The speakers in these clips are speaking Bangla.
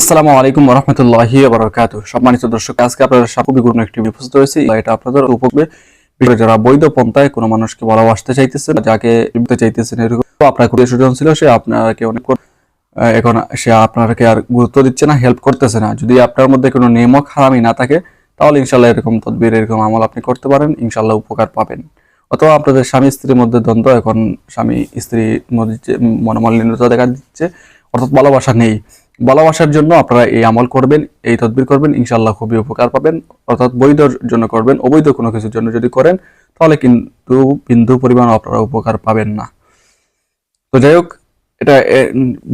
আসসালামু আলাইকুম রহমতুল্লাহি বারকাত সম্মানিত দর্শক, আজকে আপনাদের সাথে খুবই গুরুত্বপূর্ণ একটি উপস্থিত হয়েছে এটা আপনাদের উপকূলে যারা বৈধ পন্থায় কোনো মানুষকে ভালোবাসতে চাইতেছেন যাকে নিতে চাইতেছেন এরকম। আপনার খুবই সুজন ছিল, সে আপনাকে অনেক এখন সে আপনাকে আর গুরুত্ব দিচ্ছে না হেল্প করতেছে না। যদি আপনার মধ্যে কোনো নিয়মক হারামি না থাকে, তাহলে ইনশাল্লাহ এরকম তদবির, এরকম আমল আপনি করতে পারেন ইনশাল্লাহ উপকার পাবেন। অথবা আপনাদের স্বামী স্ত্রীর মধ্যে দ্বন্দ্ব, এখন স্বামী স্ত্রীর মধ্যে মনোমালিন্যতা দেখা দিচ্ছে, অর্থাৎ ভালোবাসা নেই। ভালোবাসার জন্য আপনারা এই আমল করবেন, এই তদবির করবেন ইনশাল্লাহ খুবই উপকার পাবেন। অর্থাৎ বৈধর জন্য করবেন, অবৈধ কোনো কিছুর জন্য যদি করেন, তাহলে কিন্তু বিন্দু পরিমাণ আপনারা উপকার পাবেন না। তো যাই হোক, এটা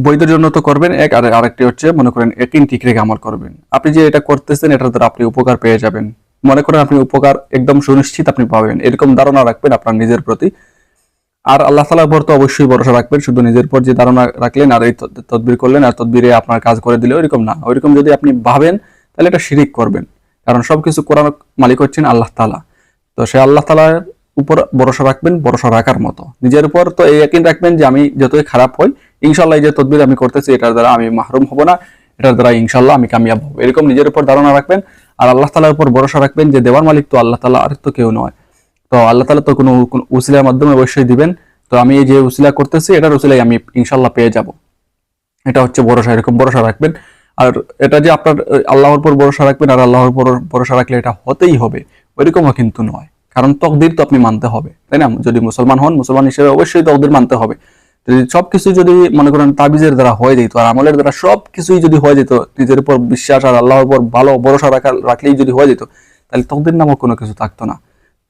বৈধের জন্য তো করবেন এক, আর আরেকটি হচ্ছে, মনে করেন একিন ঠিক রেখে আমল করবেন। আপনি যে এটা করতেছেন, এটার দ্বারা আপনি উপকার পেয়ে যাবেন। মনে করেন আপনি উপকার একদম সুনিশ্চিত আপনি পাবেন। এরকম ধারণা রাখবেন আপনার নিজের প্রতি। আর আল্লাহ তালার উপর তো অবশ্যই ভরসা রাখবেন, শুধু নিজের উপর যে ধারণা রাখলেন আর এই তদবির করলেন আর তদবিরে আপনার কাজ করে দিলে ওইরকম না। ওইরকম যদি আপনি ভাবেন, তাহলে এটা শিরিক করবেন। কারণ সবকিছু কোরআন মালিক হচ্ছেন আল্লাহ তালা তো সে আল্লাহ তালার উপর ভরসা রাখবেন, ভরসা রাখার মতো। নিজের উপর তো এই একই রাখবেন যে আমি যতই খারাপ হই ইনশাল্লাহ যে তদবির আমি করতেছি, এটার দ্বারা আমি মাহরুম হব না, এটার দ্বারা ইনশাল্লাহ আমি কামিয়াব হব। এরকম নিজের উপর ধারণা রাখবেন আর আল্লাহ তালার উপর ভরসা রাখবেন যে দেওয়ার মালিক তো আল্লাহ তালা আর তো কেউ নয়। তো আল্লাহ তালা তো কোনো উসিলার মাধ্যমে অবশ্যই দিবেন। তো আমি এই যে উসিলা করতেছি, এটার উসিলাই আমি ইনশাল্লাহ পেয়ে যাব। এটা হচ্ছে ভরসা, এরকম ভরসা রাখবেন। আর এটা যে আপনার, আল্লাহর উপর ভরসা রাখবেন আর আল্লাহর উপর ভরসা রাখলে এটা হতেই হবে, ওইরকমও কিন্তু নয়। কারণ তকদির তো আপনি মানতে হবে, তাই না? যদি মুসলমান হন, মুসলমান হিসেবে অবশ্যই তকদির মানতে হবে। যদি সব সবকিছু যদি মনে করেন তাবিজের দ্বারা হয়ে যেত আর আমলের দ্বারা সব কিছুই যদি হয়ে যেত, নিজের উপর বিশ্বাস আর আল্লাহর উপর ভালো ভরসা রাখা রাখলেই যদি হয়ে যেত, তাহলে তকদির নামক কোনো কিছু থাকতো না।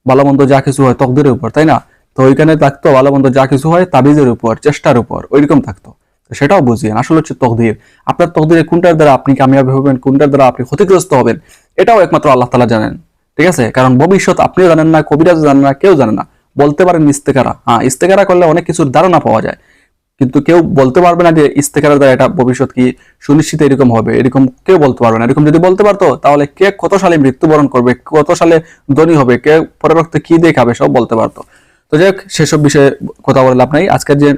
ভালো মন্দ যা কিছু হয় তকদিরের উপর, তাই না? তো ওইখানে থাকতো ভালো মন্দ যা কিছু হয় তাবিজের উপর, চেষ্টার উপর, ওইরকম থাকতো। সেটাও বুঝিয়েন, আসলে হচ্ছে তকদির। আপনার তকদিরে কোনটার দ্বারা আপনি কামিয়াব হবেন, কোনটার দ্বারা আপনি ক্ষতিগ্রস্ত হবেন, এটাও একমাত্র আল্লাহ তালা জানেন, ঠিক আছে? কারণ ভবিষ্যৎ আপনিও জানেন না কবিরাজ জানেন না, কেউ জানে না। বলতে পারেন ইস্তেকারা। হ্যাঁ ইস্তেকারা করলে অনেক কিছুর ধারণা পাওয়া যায়। কিন্তু কেউ বলতে পারবে না যে ইস্তেকারের দ্বারা এটা ভবিষ্যৎ কি সুনিশ্চিত এরকম হবে, এরকম কেউ বলতে পারবে না। এরকম যদি বলতে পারতো, তাহলে কে কত সালে মৃত্যুবরণ করবে, কত সালে ধনী হবে, কে পরের রক্তে কি দিয়ে খাবে সব বলতে পারতো। তো যাই হোক, সেসব বিষয়ে কথা বলে লাভ নাই। আজকের যে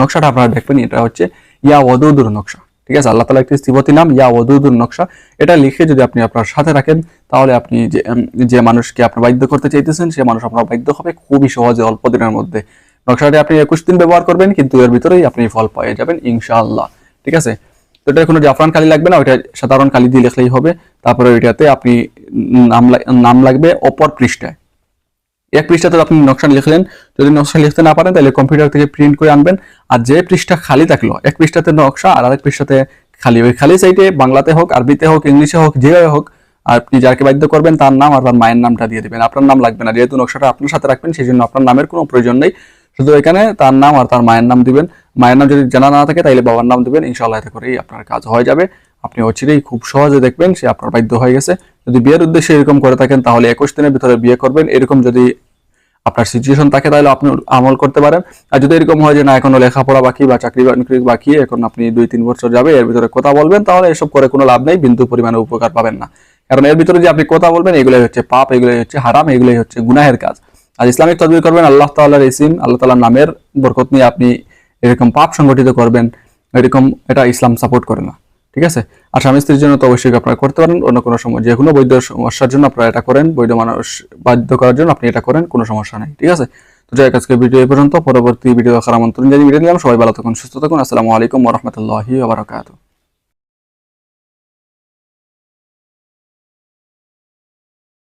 নকশাটা আপনারা দেখবেন, এটা হচ্ছে ইয়া ওদুদুর নকশা। ঠিক আছে? আল্লাহ তালা একটি সিবতী নাম, ইয়া ওদুদুর নকশা। এটা লিখে যদি আপনি আপনার সাথে রাখেন, তাহলে আপনি যে যে মানুষকে আপনি বাধ্য করতে চাইতেছেন, সে মানুষ আপনার বাধ্য হবে খুবই সহজে অল্প দিনের মধ্যে নকশাটি আপনি একুশ দিন ব্যবহার করবেন, কিন্তু এর ভিতরেই আপনি ফল পেয়ে যাবেন, ইনশাআল্লাহ। ঠিক আছে? তো এটা কোনো জাফরান কালি লাগবে না, ওইটা সাধারণ কালি দিয়ে লিখলেই হবে। তারপরে ওইটাতে আপনি নাম নাম লাগবে অপর পৃষ্ঠায়। এক পৃষ্ঠাতে আপনি নকশা লিখলেন, যদি নকশা লিখতে না পারেন, তাহলে কম্পিউটার থেকে প্রিন্ট করে আনবেন, আর যে পৃষ্ঠা খালি থাকল, এক পৃষ্ঠাতে নকশা, আর আরেক পৃষ্ঠাতে খালি। ওই খালি সাইডে বাংলাতে হোক, আরবিতে হোক, ইংলিশে হোক, যেভাবে হোক, আপনি যাকে বাধ্য করবেন, তার নাম আর তার মায়ের নামটা দিয়ে দেবেন। আপনার নাম লাগবে না, যেহেতু নকশাটা আপনার সাথে রাখবেন সেই জন্য আপনার নামের কোনো প্রয়োজন নেই। শুধু এখানে তার নাম আর তার মায়ের নাম দিবেন। মায়ের নাম যদি জানা না থাকে তাহলে বাবার নাম দিবেন। ইনশাআল্লাহ এতে করেই আপনার কাজ হয়ে যাবে। আপনি অচিরেই খুব সহজে দেখবেন, সে আপনার বাধ্য হয়ে গেছে। যদি বিয়ের উদ্দেশ্যে এরকম করে থাকেন, তাহলে একুশ দিনের ভিতরে বিয়ে করবেন। এরকম যদি আপনার সিচুয়েশন থাকে, তাহলে আপনি আমল করতে পারেন। আর যদি এরকম হয় যে না, এখনও লেখাপড়া বাকি বা চাকরি বাকরি বাকি, এখন আপনি দুই, তিন বছর যাবে, এর ভিতরে কথা বলবেন, তাহলে এসব করে কোনো লাভ নেই। বিন্দু পরিমাণে উপকার পাবেন না। কারণ এর ভিতরে যে আপনি কথা বলবেন, এগুলোই হচ্ছে পাপ, এগুলোই হচ্ছে হারাম, এগুলোই হচ্ছে গুনাহের কাজ। আর ইসলামিক তদবির করবেন আল্লাহ তাল্লাহর ইসিম আল্লাহ তাল্লাহর নামের বরকত নিয়ে আপনি এরকম পাপ সংগঠিত করবেন, এরকম এটা ইসলাম সাপোর্ট করে না। ঠিক আছে? আর স্বামী স্ত্রীর জন্য তো অবশ্যই আপনারা করতে পারেন, অন্য কোনো সময় যে কোনো বৈধ সমস্যার জন্য আপনারা এটা করেন, বৈধ মানুষ বাধ্য করার জন্য আপনি এটা করেন, কোনো সমস্যা নেই। ঠিক আছে? তো যাই আজকে ভিডিও এই পর্যন্ত। পরবর্তী ভিডিও দেখার আমন্ত্রণ জানিয়ে ভিডিও দিলাম সবাই ভালো থাকুন, সুস্থ থাকুন। আসসালামু আলাইকুম রহমতুল্লাহি আবরাকাতু